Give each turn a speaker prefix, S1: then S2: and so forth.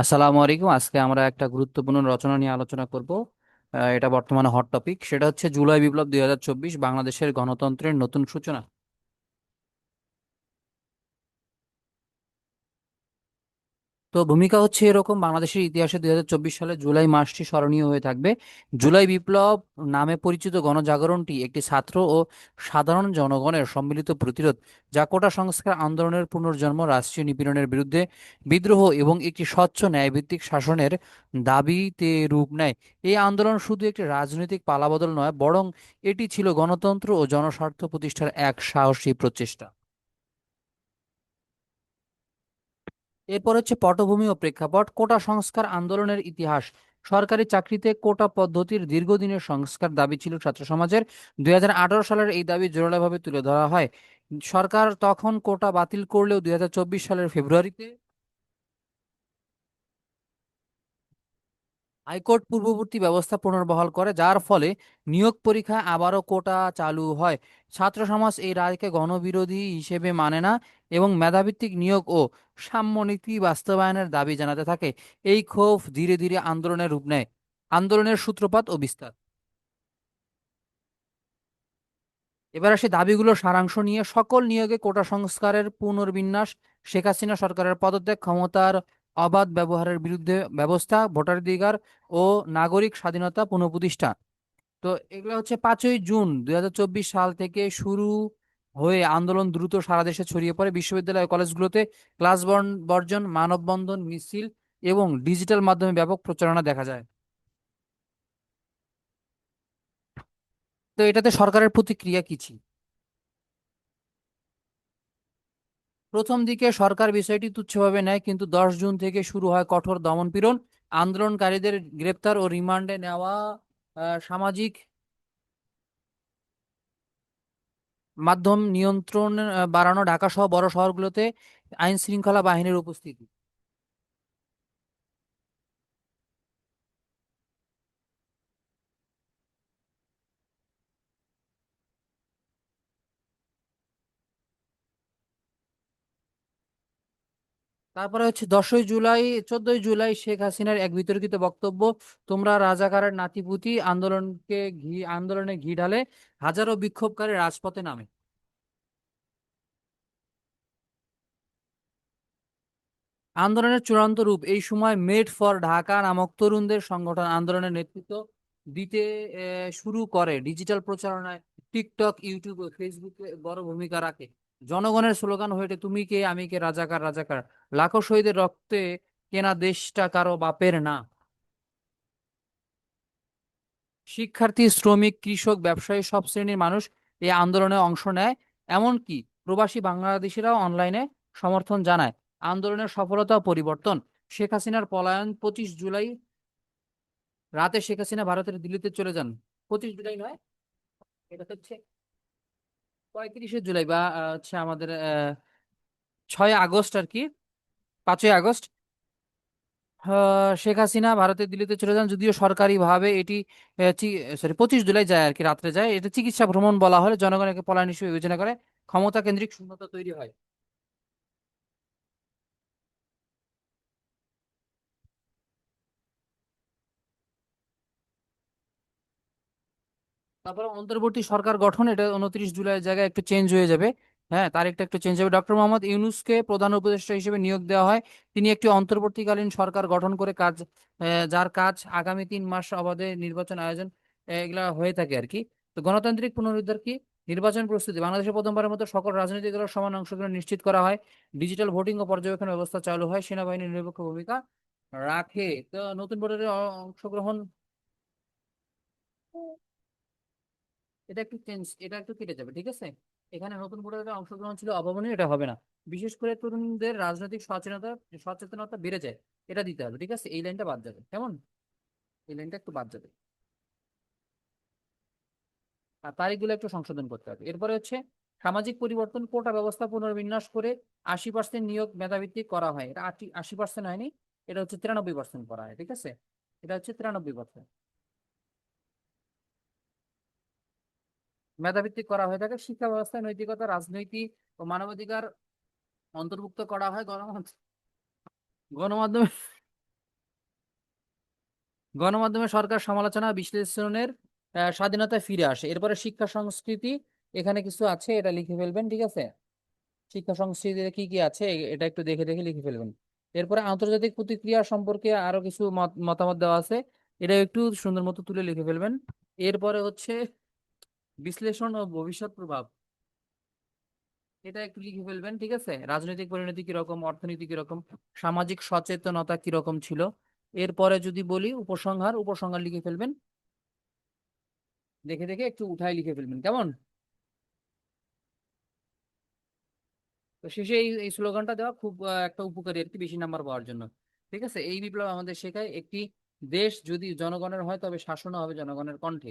S1: আসসালামু আলাইকুম। আজকে আমরা একটা গুরুত্বপূর্ণ রচনা নিয়ে আলোচনা করব। এটা বর্তমানে হট টপিক সেটা হচ্ছে জুলাই বিপ্লব দুই হাজার চব্বিশ বাংলাদেশের গণতন্ত্রের নতুন সূচনা। তো ভূমিকা হচ্ছে এরকম, বাংলাদেশের ইতিহাসে দুই হাজার চব্বিশ সালে জুলাই মাসটি স্মরণীয় হয়ে থাকবে। জুলাই বিপ্লব নামে পরিচিত গণজাগরণটি একটি ছাত্র ও সাধারণ জনগণের সম্মিলিত প্রতিরোধ, যা কোটা সংস্কার আন্দোলনের পুনর্জন্ম, রাষ্ট্রীয় নিপীড়নের বিরুদ্ধে বিদ্রোহ এবং একটি স্বচ্ছ ন্যায়ভিত্তিক শাসনের দাবিতে রূপ নেয়। এই আন্দোলন শুধু একটি রাজনৈতিক পালাবদল নয়, বরং এটি ছিল গণতন্ত্র ও জনস্বার্থ প্রতিষ্ঠার এক সাহসী প্রচেষ্টা। এরপর হচ্ছে পটভূমি ও প্রেক্ষাপট, কোটা সংস্কার আন্দোলনের ইতিহাস। সরকারি চাকরিতে কোটা পদ্ধতির দীর্ঘদিনের সংস্কার দাবি ছিল ছাত্র সমাজের দুই হাজার আঠারো সালের এই দাবি জোরালোভাবে তুলে ধরা হয়। সরকার তখন কোটা বাতিল করলেও দুই সালের ফেব্রুয়ারিতে হাইকোর্ট পূর্ববর্তী ব্যবস্থা পুনর্বহাল করে, যার ফলে নিয়োগ পরীক্ষায় আবারও কোটা চালু হয়। ছাত্র সমাজ এই রায়কে গণবিরোধী হিসেবে মানে না এবং মেধাভিত্তিক নিয়োগ ও সাম্যনীতি বাস্তবায়নের দাবি জানাতে থাকে। এই ক্ষোভ ধীরে ধীরে আন্দোলনের রূপ নেয়। আন্দোলনের সূত্রপাত ও বিস্তার। এবার আসে দাবিগুলোর সারাংশ নিয়ে। সকল নিয়োগে কোটা সংস্কারের পুনর্বিন্যাস, শেখ হাসিনা সরকারের পদত্যাগ, ক্ষমতার অবাধ ব্যবহারের বিরুদ্ধে ব্যবস্থা, ভোটাধিকার ও নাগরিক স্বাধীনতা পুনঃপ্রতিষ্ঠা। তো এগুলো হচ্ছে পাঁচই জুন দুই হাজার চব্বিশ সাল থেকে শুরু হয়ে আন্দোলন দ্রুত সারা দেশে ছড়িয়ে পড়ে। বিশ্ববিদ্যালয় কলেজগুলোতে ক্লাস বর্জন, মানববন্ধন, মিছিল এবং ডিজিটাল মাধ্যমে ব্যাপক প্রচারণা দেখা যায়। তো এটাতে সরকারের প্রতিক্রিয়া কি ছিল? প্রথম দিকে সরকার বিষয়টি তুচ্ছভাবে নেয়, কিন্তু দশ জুন থেকে শুরু হয় কঠোর দমনপীড়ন আন্দোলনকারীদের গ্রেপ্তার ও রিমান্ডে নেওয়া সামাজিক মাধ্যম নিয়ন্ত্রণ বাড়ানো ঢাকা সহ বড় শহরগুলোতে আইন শৃঙ্খলা বাহিনীর উপস্থিতি। তারপরে হচ্ছে দশই জুলাই, চোদ্দই জুলাই শেখ হাসিনার এক বিতর্কিত বক্তব্য, তোমরা রাজাকারের নাতিপুতি আন্দোলনকে ঘি, আন্দোলনে ঘি ঢালে হাজারো বিক্ষোভকারী রাজপথে নামে। আন্দোলনের চূড়ান্ত রূপ, এই সময় মেড ফর ঢাকা নামক তরুণদের সংগঠন আন্দোলনের নেতৃত্ব দিতে শুরু করে। ডিজিটাল প্রচারণায় টিকটক, ইউটিউব ও ফেসবুকে বড় ভূমিকা রাখে। জনগণের স্লোগান হয়ে ওঠে, তুমি কে আমি কে রাজাকার রাজাকার। লাখো শহীদের রক্তে কেনা দেশটা কারও বাপের না। শিক্ষার্থী শ্রমিক কৃষক ব্যবসায়ী সব শ্রেণির মানুষ এই আন্দোলনে অংশ নেয়। এমনকি প্রবাসী বাংলাদেশিরাও অনলাইনে সমর্থন জানায়। আন্দোলনের সফলতা পরিবর্তন। শেখ হাসিনার পলায়ন পঁচিশ জুলাই রাতে শেখ হাসিনা ভারতের দিল্লিতে চলে যান। পঁচিশ জুলাই নয় এটা হচ্ছে পঁয়ত্রিশে জুলাই বা হচ্ছে আমাদের ছয় আগস্ট আর কি, পাঁচই আগস্ট শেখ হাসিনা ভারতের দিল্লিতে চলে যান। যদিও সরকারি ভাবে এটি সরি পঁচিশ জুলাই যায় আর কি, রাত্রে যায়। এটা চিকিৎসা ভ্রমণ বলা হলে জনগণকে পলায়ন হিসেবে বিবেচনা করে ক্ষমতা কেন্দ্রিক শূন্যতা তৈরি হয়। তারপরে অন্তর্বর্তী সরকার গঠন, এটা উনত্রিশ জুলাই জায়গায় একটু চেঞ্জ হয়ে যাবে। হ্যাঁ তারিখটা একটু চেঞ্জ হবে। ডক্টর মোহাম্মদ ইউনুসকে প্রধান উপদেষ্টা হিসেবে নিয়োগ দেওয়া হয়। তিনি একটি অন্তর্বর্তীকালীন সরকার গঠন করে কাজ যার কাজ আগামী তিন মাস অবাধে নির্বাচন আয়োজন এগুলা হয়ে থাকে আর কি। তো গণতান্ত্রিক পুনরুদ্ধার কি? নির্বাচন প্রস্তুতি। বাংলাদেশে প্রথমবারের মতো সকল রাজনৈতিক দলের সমান অংশগ্রহণ নিশ্চিত করা হয়। ডিজিটাল ভোটিং ও পর্যবেক্ষণ ব্যবস্থা চালু হয়। সেনাবাহিনীর নিরপেক্ষ ভূমিকা রাখে। তো নতুন ভোটারের অংশগ্রহণ এটা একটু চেঞ্জ এটা একটু কেটে যাবে, ঠিক আছে? এখানে নতুন ভোটারদের অংশগ্রহণ ছিল অভাবনীয় এটা হবে না। বিশেষ করে তরুণদের রাজনৈতিক সচেতনতা সচেতনতা বেড়ে যায়, এটা দিতে হবে, ঠিক আছে? এই লাইনটা বাদ যাবে, কেমন? এই লাইনটা একটু বাদ যাবে। আর তারিখগুলো একটু সংশোধন করতে হবে। এরপরে হচ্ছে, সামাজিক পরিবর্তন, কোটা ব্যবস্থা পুনর্বিন্যাস করে আশি পার্সেন্ট নিয়োগ মেধাভিত্তিক করা হয়। এটা আশি পার্সেন্ট হয়নি, এটা হচ্ছে তিরানব্বই পার্সেন্ট করা হয়, ঠিক আছে? এটা হচ্ছে তিরানব্বই পার্সেন্ট মেধাভিত্তিক করা হয়ে থাকে শিক্ষা ব্যবস্থায় নৈতিকতা রাজনৈতিক ও মানবাধিকার অন্তর্ভুক্ত করা হয় গণমাধ্যম গণমাধ্যমে গণমাধ্যমে সরকার সমালোচনা বিশ্লেষণের আহ, স্বাধীনতা ফিরে আসে। এরপরে শিক্ষা সংস্কৃতি এখানে কিছু আছে এটা লিখে ফেলবেন ঠিক আছে? শিক্ষা সংস্কৃতিতে কি কি আছে এটা একটু দেখে দেখে লিখে ফেলবেন। এরপরে আন্তর্জাতিক প্রতিক্রিয়া সম্পর্কে আরও কিছু মত- মতামত দেওয়া আছে এটা একটু সুন্দর মতো তুলে লিখে ফেলবেন। এরপরে হচ্ছে বিশ্লেষণ ও ভবিষ্যৎ প্রভাব। এটা একটু লিখে ফেলবেন, ঠিক আছে? রাজনৈতিক পরিণতি কীরকম, অর্থনীতি কীরকম, সামাজিক সচেতনতা কীরকম ছিল? এরপরে যদি বলি উপসংহার উপসংহার লিখে ফেলবেন। দেখে দেখে একটু উঠাই লিখে ফেলবেন, কেমন? তো শেষে এই এই স্লোগানটা দেওয়া খুব একটা উপকারী আর কি, বেশি নাম্বার পাওয়ার জন্য। ঠিক আছে? এই বিপ্লব আমাদের শেখায়, একটি দেশ যদি জনগণের হয় তবে শাসনও হবে জনগণের কণ্ঠে।